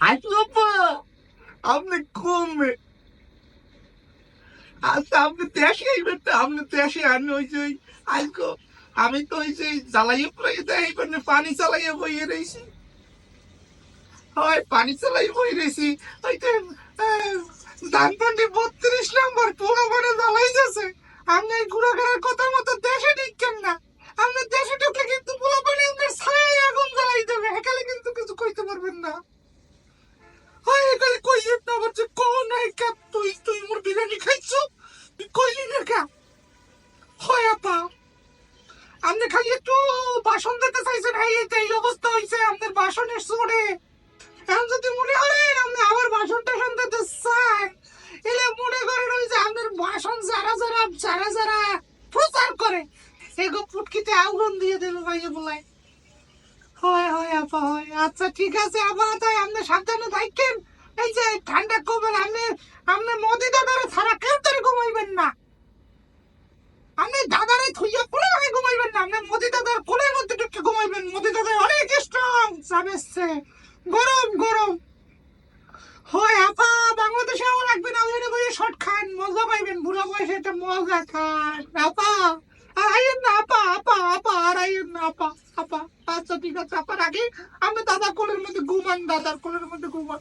হাসলো আপনি কমবে। আচ্ছা আপনি দেশে আইবেন তো, আপনি দেশে যে ওই আজকে আমি তো ওই যে জ্বালাইয়ে পড়ে দেয় পানি চালাইয়ে বইয়ে রয়েছি হয়, পানি চালাই বই রয়েছি ওই যে ধানপান্ডি বত্রিশ নম্বর পুরো মানে জ্বালাই যাচ্ছে। আপনি এই ঘুরাঘুরার কথা মতো দেশে ঢুকছেন না। আপনি দেশে ঢুকলে কিন্তু পুরো পানি আপনার ছায় আগুন জ্বালাই দেবে। একালে কিন্তু কিছু কইতে পারবেন না হয় একালে কইলেন না বলছে কোন নাই কা তুই তুই মোর বিরিয়ানি খাইছো তুই কইলি না কা হয় আপা আপনি খালি একটু বাসন দিতে চাইছেন। এই এই অবস্থা হয়েছে আপনার বাসনের সরে এখন যদি মনে করেন আপনি আবার বাসন টাসন দিতে চান, এলে মনে করেন ওই যে আপনার বাসন যারা যারা যারা যারা প্রচার করে, এগো পুটকিতে আগুন দিয়ে দেবে ভাইয়া বলাই। হয় হয়, আপা, হয়। আচ্ছা ঠিক আছে, আপা, তাই আপনি সাবধানে থাকেন। এই যে ঠান্ডা কমে আপনি আপনি মোদি দাদারে ছাড়া কেউ তারে ঘুমাইবেন না আপনি দাদারে থুইয়া কোনো ভাবে ঘুমাইবেন না আপনি মোদি দাদার কোলের মধ্যে ঢুকে ঘুমাইবেন মোদি দাদা অনেক সাবেসছে গরম গরম। হয় আপা বাংলাদেশেও না। শর্ট খান, মজা পাইবেন। বুড়া বয়সে একটা মজা খান। আপা আর আইয়েন না আপা আপা আপা আর আইয়েন না আপা আপা আচ্ছা ঠিক আছে আপা আমি দাদার কোলের মধ্যে ঘুমান, দাদার কোলের মধ্যে ঘুমান।